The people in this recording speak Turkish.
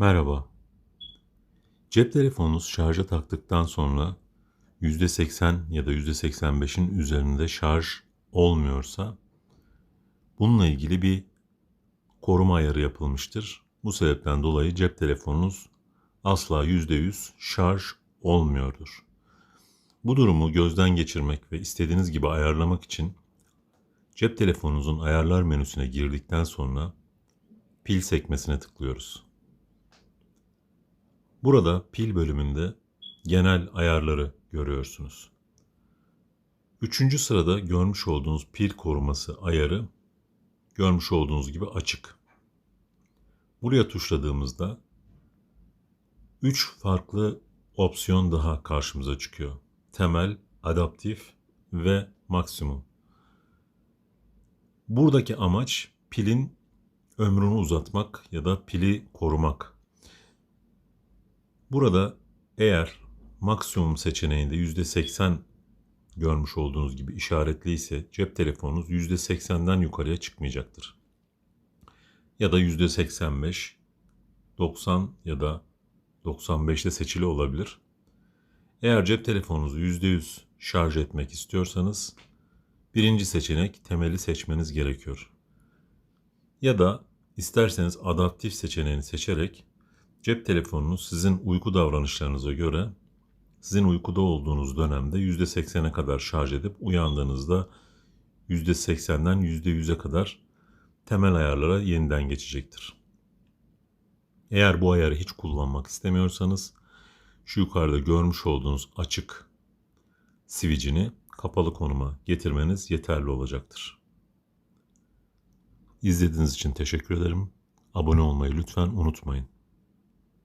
Merhaba. Cep telefonunuz şarja taktıktan sonra %80 ya da %85'in üzerinde şarj olmuyorsa bununla ilgili bir koruma ayarı yapılmıştır. Bu sebepten dolayı cep telefonunuz asla %100 şarj olmuyordur. Bu durumu gözden geçirmek ve istediğiniz gibi ayarlamak için cep telefonunuzun ayarlar menüsüne girdikten sonra pil sekmesine tıklıyoruz. Burada pil bölümünde genel ayarları görüyorsunuz. Üçüncü sırada görmüş olduğunuz pil koruması ayarı görmüş olduğunuz gibi açık. Buraya tuşladığımızda 3 farklı opsiyon daha karşımıza çıkıyor. Temel, adaptif ve maksimum. Buradaki amaç pilin ömrünü uzatmak ya da pili korumak. Burada eğer maksimum seçeneğinde %80 görmüş olduğunuz gibi işaretli ise cep telefonunuz %80'den yukarıya çıkmayacaktır. Ya da %85, 90 ya da 95'te seçili olabilir. Eğer cep telefonunuzu %100 şarj etmek istiyorsanız birinci seçenek temeli seçmeniz gerekiyor. Ya da isterseniz adaptif seçeneğini seçerek cep telefonunuz sizin uyku davranışlarınıza göre sizin uykuda olduğunuz dönemde %80'e kadar şarj edip uyandığınızda %80'den %100'e kadar temel ayarlara yeniden geçecektir. Eğer bu ayarı hiç kullanmak istemiyorsanız şu yukarıda görmüş olduğunuz açık switch'ini kapalı konuma getirmeniz yeterli olacaktır. İzlediğiniz için teşekkür ederim. Abone olmayı lütfen unutmayın.